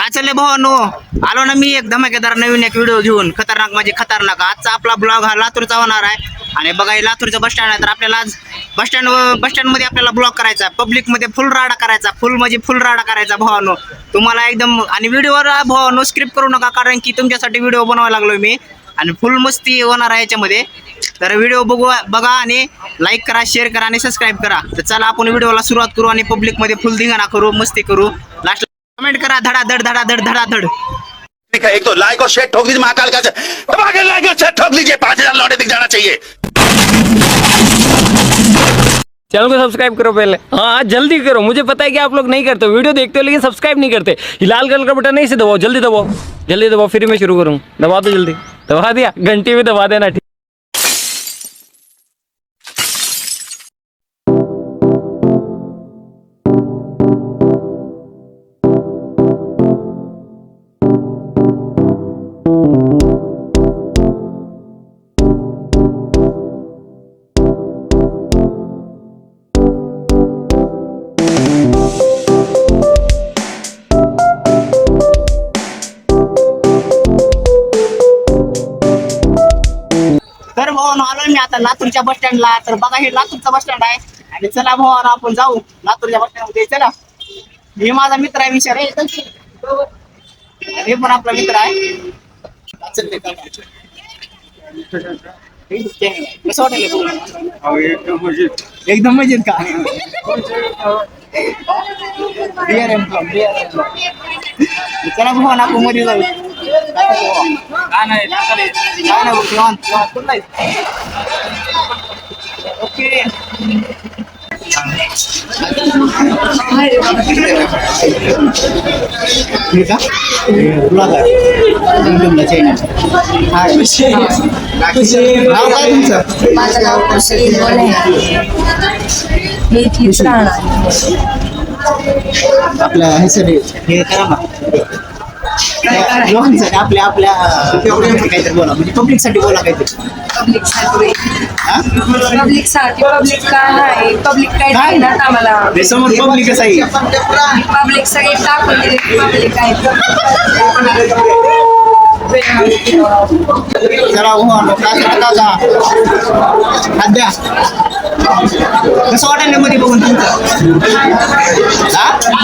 काय चाललंय भावानो? आलो ना मी एक धमाकेदार नवीन एक व्हिडिओ घेऊन. खतरनाक म्हणजे खतरनाक. आजचा आपला ब्लॉग हा लातूरचा होणार आहे. आणि बघा हे लातूरचं बस स्टँड आहे. तर आपल्याला आज बस स्टँड बस स्टँडमध्ये आपल्याला ब्लॉक करायचा पब्लिकमध्ये फुल राडा करायचा. फुल म्हणजे फुल राडा करायचा भावानो. तुम्हाला एकदम आणि व्हिडिओवर भावानो स्क्रिप्ट करू नका. कारण की तुमच्यासाठी व्हिडिओ बनवायला लागलो मी. आणि फुल मस्ती होणार आहे याच्यामध्ये. तर व्हिडिओ बघू बघा आणि लाईक करा शेअर करा आणि सबस्क्राईब करा. तर चला आपण व्हिडिओला सुरुवात करू आणि पब्लिकमध्ये फुल धिंगाणा करू मस्ती करू. लास्ट कमेंट करा धडाधड धडाधड धडाधड। ठीक है एक तो लाइक और शेयर ठोक दीजिए महाकाल का दबा के लाइक और शेयर ठोक दीजिए पाँच हज़ार लौटे दिख जाना चाहिए। चैनल को सब्सक्राइब करो पहले। हाँ जल्दी करो मुझे पता है कि आप लोग नहीं करते वीडियो देखते हो लेकिन सब्सक्राइब नहीं करते। लाल कलर का बटन नहीं से दबाओ जल्दी दबाओ। जल्दी दबाओ फिर मैं शुरू करूँ। दबा दो जल्दी। दबा दिया घंटी भी दबा देना ठीक। तर आलोय मी आता लातूरच्या बस स्टँडला तर बघा हे लातूरचा बस स्टँड आहे. आणि चला भाऊ आपण जाऊ. लातूरच्या बस स्टँडमध्ये चला. हे माझा मित्र आहे विचार हे पण आपला मित्र आहे. कसं वाटेल एकदम मजेत का? एम प्लम एम प्लम चला भाऊ आपण मध्ये जाऊ. नाही काय नाही बघ, निवांत, निवांत. कुठला आहेस? ओके हे का? ब्लॉग आहे. युट्यूबला channel. हाय. नाव काय तुमचं माझं नाव कुशली बोले मी इथेच राहणार आपलं हे सर हे करा ना लोकांसाठी आपल्या आपल्या काहीतरी बोला म्हणजे पब्लिकसाठी बोला काहीतरी. पब्लिकसाठी. हा? पब्लिकसाठी. पब्लिक काय नाही पब्लिक काय काय? देणार आम्हाला? हे समोर पब्लिकच आहे. पब्लिक सगळे टाकून दिले पब्लिक काय जरा उभा काय दादा खाद्या. कसं वाटेल मध्ये बघून तुमचं?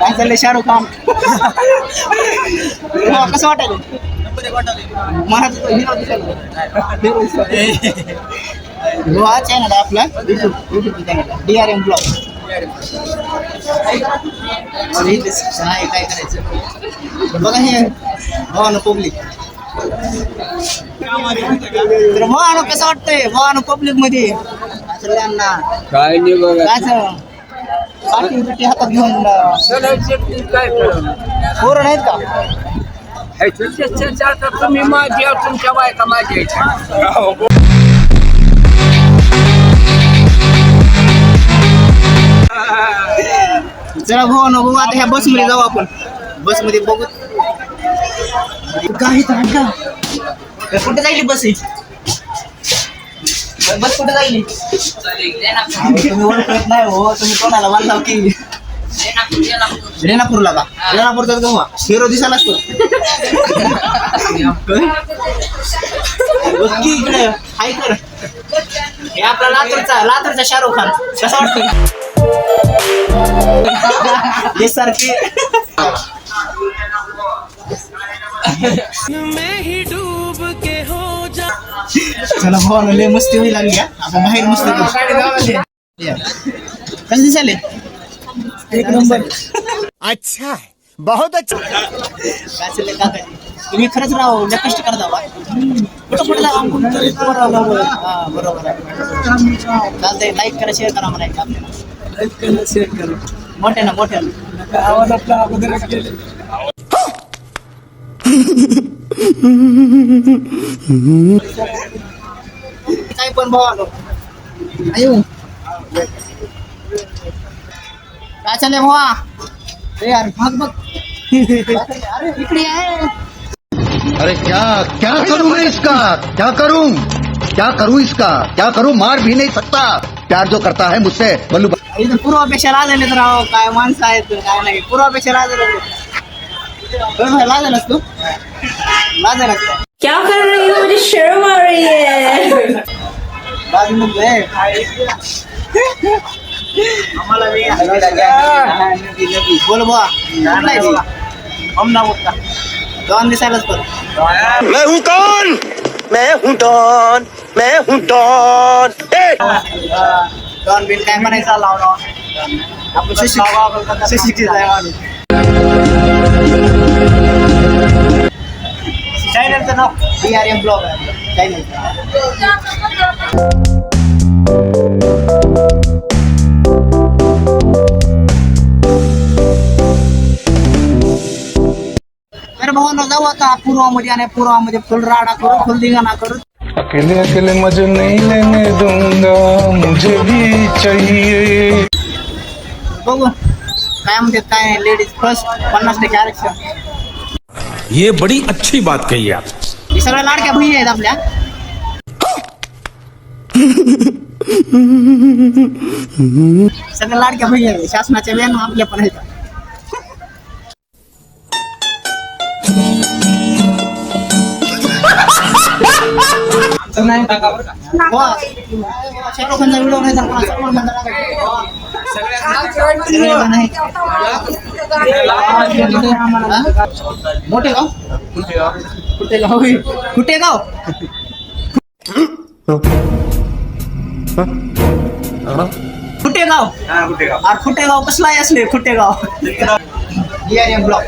चाललंय शाहरुख खान कसं वाटायला मला तर दिसायला. Hero चॅनल आपला YouTube YouTube channel D R M blog काय करायचं बघा हे भावानं पब्लिक तर भावानं कसं वाटतंय भावानं पब्लिक मध्ये सगळ्यांना काय नाही बघा काय? पाठी बिटी हातात घेऊन पोरं नाहीत का तुम्ही माझी तुमच्या बायका माझी चला भावानं बघू आता ह्या बस मध्ये जाऊ आपण बघू काही कुठे बस ही? बस कुठे जाईल तुम्ही ओळखत नाही हो तुम्ही कोणाला बांधाव की रेणापूरला का? रेणापूरचा गव्हा हिरो दिसायला असतो की इकडे हाय कर. हे आपला लातूरचा लातूरचा शाहरुख खान. कसा वाटतो? हे सारखे. चला भावानं लय मस्ती होईल लागली हा. आपण बाहेर मस्ती करू. या. कसं दिसाले एक नंबर. अच्छा है बहुत अच्छा. काय चाललंय काकाजी तुम्ही खरंच राव लय कष्ट करता बा. कुठं कुठं बरोबर हा बरोबर आहे. चालतंय लाईक करा शेअर करा मला आपल्याला मोठ्या ना मोठ्या आवाज़ आपला अगोदरच केले. काही पण भावा आयु काय चाललंय भावा अरे यार भाग बघ अरे इकडे आहे अरे क्या क्या करूँ मैं इसका? क्या करूँ? क्या करूँ इसका? क्या करूँ? मार भी नहीं सकता। प्यार जो करता है मुझसे बल्लू इथं पूर्वापेक्षा लाजले तर राव काय माणसं आहेत काय नाही। पूर्वापेक्षा लाजले लाजलस तू लाजलस क्या कर रही हो? मुझे शर्म आ रही है। मैं हूँ। कौन मैं हूँ डॉन। मैं हूँ डॉन। ए! दोन बिल काय म्हणायचा लावणार आपण सुशिक्षित सुशिक्षित आहे माणूस चॅनलचं नाव बी आर एम ब्लॉग आहे चॅनलचं तर भावांनो जाऊ आता पूर्वामध्ये आणि पूर्वामध्ये फुल राडा करू फुल धिंगाणा करू। अकेले अकेले मज़े नहीं लेने दूँगा मुझे भी चाहिए। बघू काय म्हणतात काय लेडीज़ फ़र्स्ट पन्नास टक्के आरक्षण। ये बड़ी अच्छी बात कही आप। सगळ्या लाडक्या बहिणी आहेत आपल्या सगळ्या लाडक्या बहिणी शासनाच्या कुठे गाव अरे कुठे गाव कसला आहे असले? कुठे गाव ब्लॉक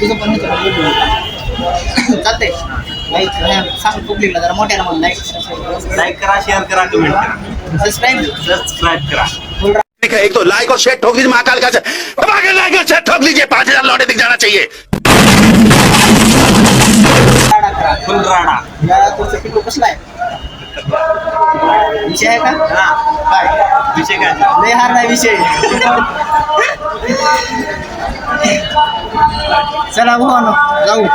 तुझं पण चालते सांग पब्लिकला जरा मोठ्याला म्हणून लाईक करा शेअर करा कमेंट करा. सबस्क्राईब सबस्क्राईब करा. एक तो लाइक और शेयर ठोक दीजिए महाकाल का दबा के लाइक और शेयर ठोक दीजिए पाँच हजार लौटे दिख जाना चाहिए। करा. फुल राडा. या तुमचं पिकू कसला आहे? विषय आहे का काय विषय काय लय हार नाही विषय चला भाऊ जाऊ